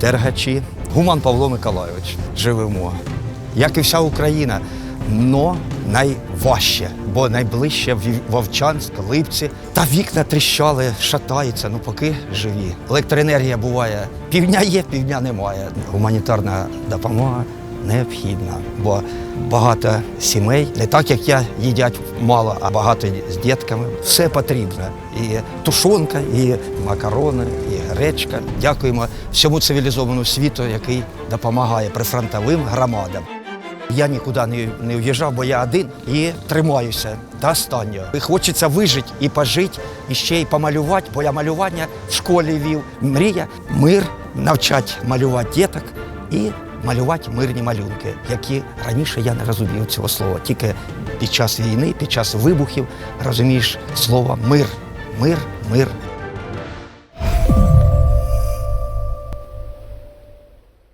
Дергачі, Гуман Павло Миколайович. Живемо. Як і вся Україна, но найважче, бо найближче в Вовчанськ, Липці. Та вікна тріщали, шатаються, ну поки живі. Електроенергія буває півдня є, півдня немає. Гуманітарна допомога необхідна, бо багато сімей, не так як я, їдять мало, а багато з дітками. Все потрібно. І тушонка, і макарони, і гречка. Дякуємо всьому цивілізованому світу, який допомагає прифронтовим громадам. Я нікуди не, не в'їжджав, бо я один і тримаюся до останнього. І хочеться вижити і пожити, і ще й помалювати, бо я малювання в школі вів. Мрія, мир, навчати малювати діток і малювати мирні малюнки, які раніше я не розумів цього слова. Тільки під час війни, під час вибухів розумієш слово мир, мир, мир,